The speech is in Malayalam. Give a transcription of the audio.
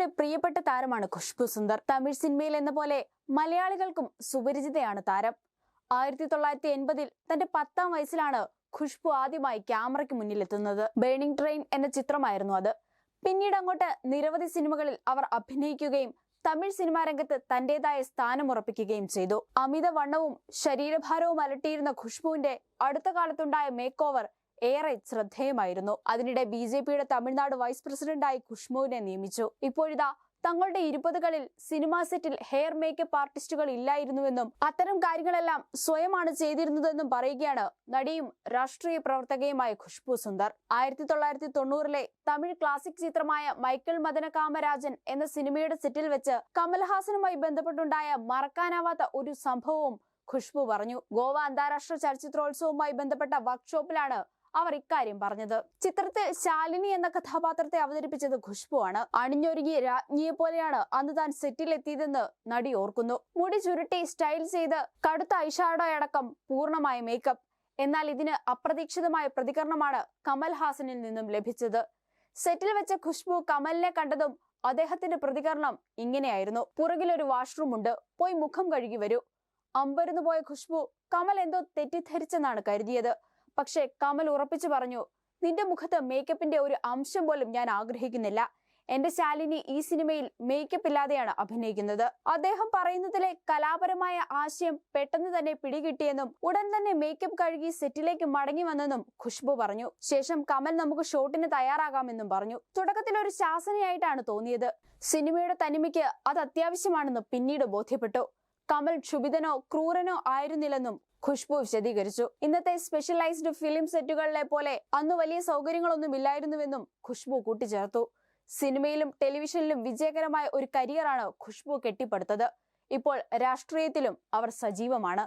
മലയാളിയുടെ പ്രിയപ്പെട്ട താരമാണ് ഖുഷ്ബു സുന്ദർ. തമിഴ് സിനിമയിൽ എന്ന പോലെ മലയാളികൾക്കും സുപരിചിതയാണ് താരം. ആയിരത്തി തൊള്ളായിരത്തി എൺപതിൽ തന്റെ പത്താം വയസ്സിലാണ് ഖുഷ്ബു ആദ്യമായി ക്യാമറയ്ക്ക് മുന്നിലെത്തുന്നത്. ബേണിംഗ് ട്രെയിൻ എന്ന ചിത്രമായിരുന്നു അത്. പിന്നീട് അങ്ങോട്ട് നിരവധി സിനിമകളിൽ അവർ അഭിനയിക്കുകയും തമിഴ് സിനിമാ രംഗത്ത് തന്റേതായ സ്ഥാനം ഉറപ്പിക്കുകയും ചെയ്തു. അമിത വണ്ണവും ശരീരഭാരവും അലട്ടിയിരുന്ന ഖുഷ്ബുവിന്റെ അടുത്ത കാലത്തുണ്ടായ മേക്ക് ഓവർ ഏറെ ശ്രദ്ധേയമായിരുന്നു. അതിനിടെ ബി ജെ പിയുടെ തമിഴ്നാട് വൈസ് പ്രസിഡന്റായി ഖുഷ്മുവിനെ നിയമിച്ചു. ഇപ്പോഴിതാ തങ്ങളുടെ ഇരുപതുകളിൽ സിനിമാ സെറ്റിൽ ഹെയർ മേക്കപ്പ് ആർട്ടിസ്റ്റുകൾ ഇല്ലായിരുന്നുവെന്നും അത്തരം കാര്യങ്ങളെല്ലാം സ്വയമാണ് ചെയ്തിരുന്നതെന്നും പറയുകയാണ് നടിയും രാഷ്ട്രീയ പ്രവർത്തകയുമായ ഖുഷ്ബു സുന്ദർ. ആയിരത്തി തൊള്ളായിരത്തി തൊണ്ണൂറിലെ തമിഴ് ക്ലാസിക് ചിത്രമായ മൈക്കിൾ മദന കാമരാജൻ എന്ന സിനിമയുടെ സെറ്റിൽ വെച്ച് കമൽഹാസനുമായി ബന്ധപ്പെട്ടുണ്ടായ മറക്കാനാവാത്ത ഒരു സംഭവവും ഖുഷ്ബു പറഞ്ഞു. ഗോവ അന്താരാഷ്ട്ര ചലച്ചിത്രോത്സവവുമായി ബന്ധപ്പെട്ട വർക്ക്ഷോപ്പിലാണ് അവർ ഇക്കാര്യം പറഞ്ഞത്. ചിത്രത്തിൽ ശാലിനി എന്ന കഥാപാത്രത്തെ അവതരിപ്പിച്ചത് ഖുഷ്ബു ആണ് അണിഞ്ഞൊരുങ്ങിയ രാജ്ഞിയെ പോലെയാണ് അന്ന് താൻ സെറ്റിൽ എത്തിയതെന്ന് നടി ഓർക്കുന്നു. മുടി ചുരുട്ടി സ്റ്റൈൽ ചെയ്ത് കടുത്ത ഐഷാഡോ അടക്കം പൂർണമായ മേക്കപ്പ് എന്നാൽ ഇതിന് അപ്രതീക്ഷിതമായ പ്രതികരണമാണ് കമൽ ഹാസനിൽ നിന്നും ലഭിച്ചത്. സെറ്റിൽ വെച്ച ഖുഷ്ബു കമലിനെ കണ്ടതും അദ്ദേഹത്തിന്റെ പ്രതികരണം ഇങ്ങനെയായിരുന്നു. പുറകിലൊരു വാഷ്റൂം ഉണ്ട്. പോയി മുഖം കഴുകി വരൂ. അമ്പരന്ന് പോയ ഖുഷ്ബു കമൽ എന്തോ തെറ്റിദ്ധരിച്ചെന്നാണ് കരുതിയത്. പക്ഷേ കമൽ ഉറപ്പിച്ചു പറഞ്ഞു നിന്റെ മുഖത്ത് മേക്കപ്പിന്റെ ഒരു അംശം പോലും ഞാൻ ആഗ്രഹിക്കുന്നില്ല. എന്റെ ശാലിനി ഈ സിനിമയിൽ മേക്കപ്പ് ഇല്ലാതെയാണ് അഭിനയിക്കുന്നത്. അദ്ദേഹം പറയുന്നതിലെ കലാപരമായ ആശയം പെട്ടെന്ന് തന്നെ പിടികിട്ടിയെന്നും ഉടൻ തന്നെ മേക്കപ്പ് കഴുകി സെറ്റിലേക്ക് മടങ്ങി വന്നെന്നും ഖുഷ്ബു പറഞ്ഞു. ശേഷം കമൽ നമുക്ക് ഷോട്ടിന് തയ്യാറാകാമെന്നും പറഞ്ഞു. തുടക്കത്തിൽ ഒരു ശാസനയായിട്ടാണ് തോന്നിയത്. സിനിമയുടെ തനിമയ്ക്ക് അത് അത്യാവശ്യമാണെന്ന് പിന്നീട് ബോധ്യപ്പെട്ടു. കമൽ ക്ഷുഭിതനോ ക്രൂരനോ ആയിരുന്നില്ലെന്നും ഖുഷ്ബു വിശദീകരിച്ചു. ഇന്നത്തെ സ്പെഷ്യലൈസ്ഡ് ഫിലിം സെറ്റുകളിലെ പോലെ അന്ന് വലിയ സൗകര്യങ്ങളൊന്നും ഇല്ലായിരുന്നുവെന്നും ഖുഷ്ബു കൂട്ടിച്ചേർത്തു. സിനിമയിലും ടെലിവിഷനിലും വിജയകരമായ ഒരു കരിയറാണ് ഖുഷ്ബു കെട്ടിപ്പടുത്തത്. ഇപ്പോൾ രാഷ്ട്രീയത്തിലും അവർ സജീവമാണ്.